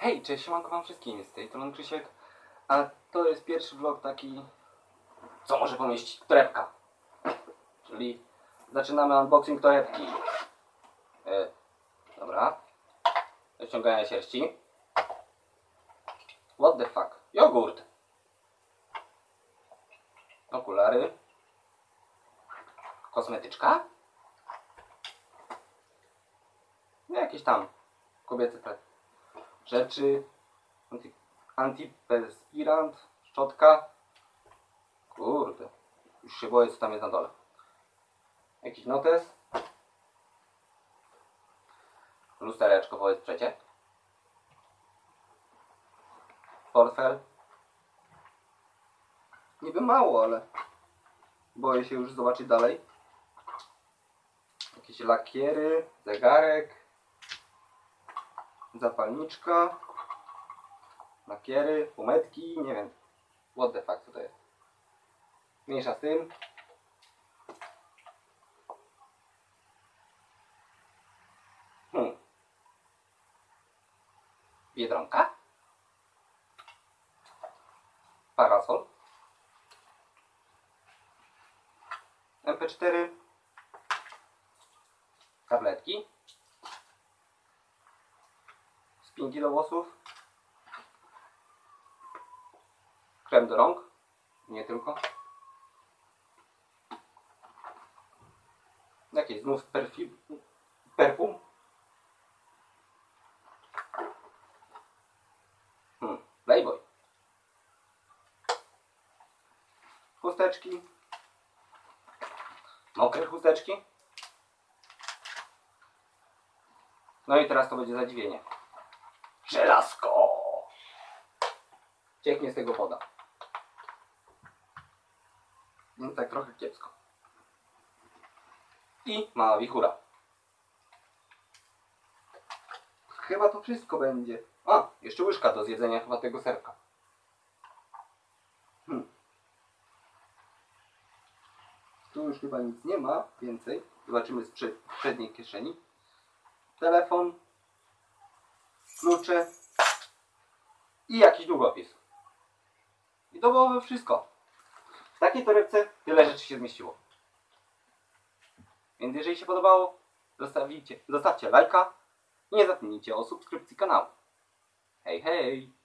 Hej, cześć, siemanko wam wszystkim, z tej strony Krzysiek, a to jest pierwszy vlog taki, co może pomieścić torebka. Czyli zaczynamy unboxing torebki. E, dobra. Do ściągania sierści. What the fuck? Jogurt. Okulary. Kosmetyczka. Jakieś tam kobiece te rzeczy. Anty- Antyperspirant, szczotka. Kurde. Już się boję, co tam jest na dole. Jakiś notes. Lustereczko powiedz przecie. Portfel. Niby mało, ale boję się już zobaczyć dalej. Jakieś lakiery, zegarek, zapalniczka, lakiery, pometki, nie wiem. What the fuck, co to jest? Mniejsza z tym. Hmm. Biedronka. Parasol. MP4. Tabletki. Spinki do włosów. Krem do rąk. Nie tylko. Jakieś znów perfum. Perfum. Hmm. Playboy. Chusteczki. Mokre chusteczki. No i teraz to będzie zadziwienie. Żelazko! Cieknie z tego woda. No tak trochę kiepsko. I mała wichura. Chyba to wszystko będzie. A, jeszcze łyżka do zjedzenia chyba tego serka. Hmm. Tu już chyba nic nie ma więcej. Zobaczymy z przed, przedniej kieszeni. Telefon, klucze i jakiś długopis. I to byłoby wszystko. W takiej torebce tyle rzeczy się zmieściło. Więc jeżeli się podobało, zostawcie lajka i nie zapomnijcie o subskrypcji kanału. Hej, hej!